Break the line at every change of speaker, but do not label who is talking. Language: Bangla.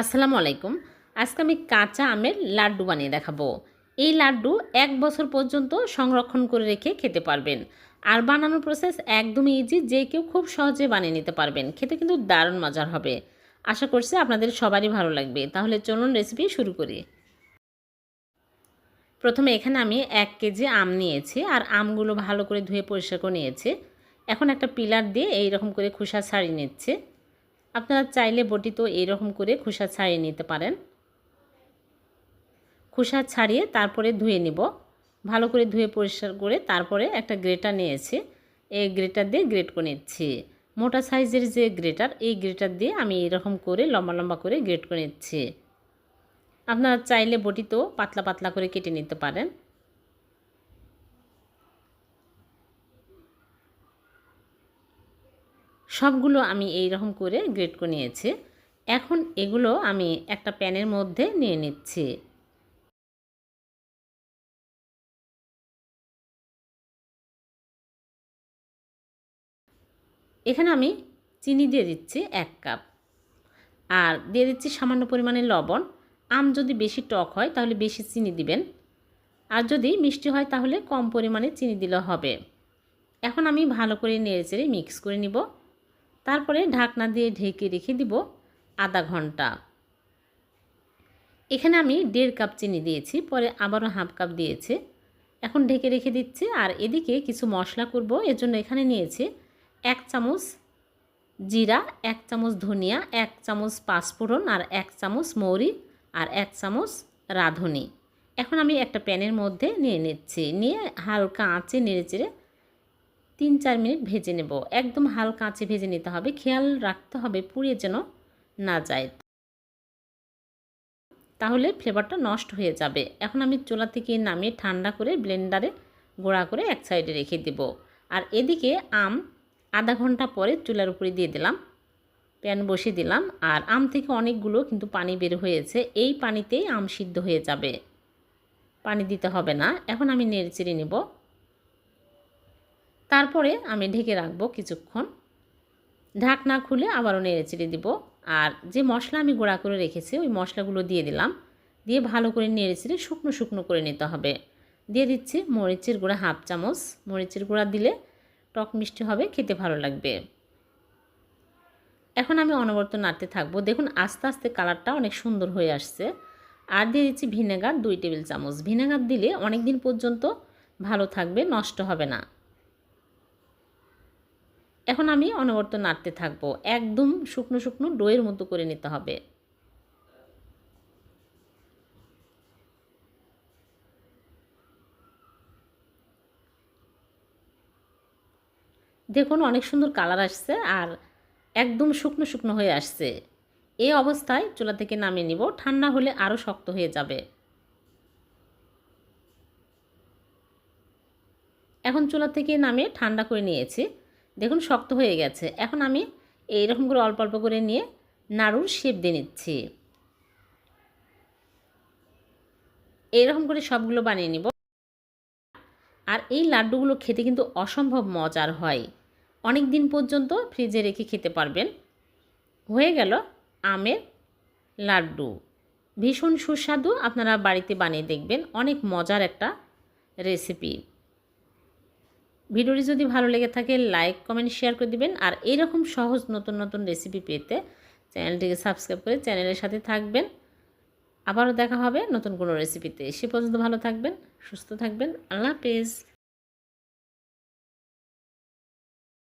আসসালামু আলাইকুম। আজকে আমি কাঁচা আমের লাড্ডু বানিয়ে দেখাবো। এই লাড্ডু এক বছর পর্যন্ত সংরক্ষণ করে রেখে খেতে পারবেন। আর বানানোর প্রসেস একদমই ইজি যে কেউ খুব সহজে বানিয়ে নিতে পারবেন। খেতে কিন্তু দারুণ মজার হবে। আশা করছি আপনাদের সবারই ভালো লাগবে। তাহলে চলুন রেসিপি শুরু করি। প্রথমে এখানে আমি এক কেজি আম নিয়েছি আর আমগুলো ভালো করে ধুয়ে পরিষ্কার করে নিয়েছি। এখন একটা পিলার দিয়ে এই রকম করে খোসা ছাড়িয়ে নিচ্ছে। আপনারা চাইলে বটি তো এইরকম করে খোসা ছাড়িয়ে নিতে পারেন। খোসা ছাড়িয়ে তারপরে ধুয়ে নিব। ভালো করে ধুয়ে পরিষ্কার করে তারপরে একটা গ্রেটার নিয়েছি। এই গ্রেটার দিয়ে গ্রেট করে নিচ্ছি। মোটা সাইজের যে গ্রেটার, এই গ্রেটার দিয়ে আমি এরকম করে লম্বা লম্বা করে গ্রেট করে নিচ্ছি। আপনারা চাইলে বটিতেও পাতলা পাতলা করে কেটে নিতে পারেন। সবগুলো আমি এই রকম করে গ্রেট করে নিয়েছি। এখন এগুলো আমি একটা প্যানের মধ্যে নিয়ে নিচ্ছি। এখানে আমি চিনি দিয়ে দিচ্ছি এক কাপ। আর দিয়ে দিচ্ছি সামান্য পরিমাণে লবণ। আম যদি বেশি টক হয় তাহলে বেশি চিনি দিবেন। আর যদি মিষ্টি হয় তাহলে কম পরিমাণে চিনি দিলে হবে। এখন আমি ভালো করে নেড়ে চেড়ে মিক্স করে নিব। তারপরে ঢাকনা দিয়ে ঢেকে রেখে দিব আধা ঘণ্টা। এখানে আমি দেড় কাপ চিনি দিয়েছি, পরে আবারও হাফ কাপ দিয়েছে। এখন ঢেকে রেখে দিচ্ছি, আর এদিকে কিছু মশলা করব। এর জন্য এখানে নিয়েছি এক চামচ জিরা, এক চামচ ধনিয়া, এক চামচ পাঁচফোড়ন, আর এক চামচ মৌরি, আর এক চামচ রাঁধুনি। এখন আমি একটা প্যানের মধ্যে নিয়ে নিচ্ছি। নিয়ে হালকা আঁচে নেড়ে চেড়ে তিন চার মিনিট ভেজে নেব। একদম হালকা আঁচে ভেজে নিতে হবে। খেয়াল রাখতে হবে পুড়িয়ে যেন না যায়। তাহলে ফ্লেভারটা নষ্ট হয়ে যাবে। এখন আমি চুলা থেকে নামিয়ে ঠান্ডা করে ব্লেন্ডারে গোড়া করে এক সাইডে রেখে দেব। আর এদিকে আম আধা ঘণ্টা পরে চুলার উপরে দিয়ে দিলাম। প্যান বসিয়ে দিলাম। আর আম থেকে অনেকগুলো কিন্তু পানি বের হয়েছে। এই পানিতেই আম সিদ্ধ হয়ে যাবে। পানি দিতে হবে না। এখন আমি নেড়ে চেড়ে নেব। তারপরে আমি ঢেকে রাখব কিছুক্ষণ। ঢাকনা খুলে আবারও নেড়ে চেড়ে দিব। আর যে মশলা আমি গুঁড়া করে রেখেছি, ওই মশলাগুলো দিয়ে দিলাম। দিয়ে ভালো করে নেড়ে চেড়ে শুকনো শুকনো করে নিতে হবে। দিয়ে দিচ্ছি মরিচের গুঁড়া হাফ চামচ। মরিচের গুঁড়া দিলে টক মিষ্টি হবে, খেতে ভালো লাগবে। এখন আমি অনবরত নাড়তে থাকব। দেখুন, আস্তে আস্তে কালারটা অনেক সুন্দর হয়ে আসছে। আর দিয়ে দিচ্ছি ভিনেগার দুই টেবিল চামচ। ভিনেগার দিলে অনেক দিন পর্যন্ত ভালো থাকবে, নষ্ট হবে না। এখন আমি অনবরত নাড়তে থাকব। একদম শুকনো শুকনো ডোয়ের মতো করে নিতে হবে। দেখুন, অনেক সুন্দর কালার আসছে আর একদম শুকনো শুকনো হয়ে আসছে। এই অবস্থায় চুলা থেকে নামিয়ে নিব। ঠান্ডা হলে আরও শক্ত হয়ে যাবে। এখন চুলা থেকে নামিয়ে ঠান্ডা করে নিয়েছি। দেখুন, শক্ত হয়ে গেছে। এখন আমি এইরকম করে অল্প অল্প করে নিয়ে নাড়ুর শেপ দিয়ে নিচ্ছি। এইরকম করে সবগুলো বানিয়ে নিব। আর এই লাড্ডুগুলো খেতে কিন্তু অসম্ভব মজার হয়। অনেক দিন পর্যন্ত ফ্রিজে রেখে খেতে পারবেন। হয়ে গেল আমের লাড্ডু। ভীষণ সুস্বাদু আপনারা বাড়িতে বানিয়ে দেখবেন। অনেক মজার একটা রেসিপি। ভিডিওটি যদি ভালো লেগে থাকে, লাইক, কমেন্ট, শেয়ার করে দিবেন। আর এইরকম সহজ নতুন নতুন রেসিপি পেতে চ্যানেলটিকে সাবস্ক্রাইব করে চ্যানেলের সাথে থাকবেন। আবারও দেখা হবে নতুন কোনো রেসিপিতে। সে পর্যন্ত ভালো থাকবেন, সুস্থ থাকবেন। আল্লাহ হাফেজ।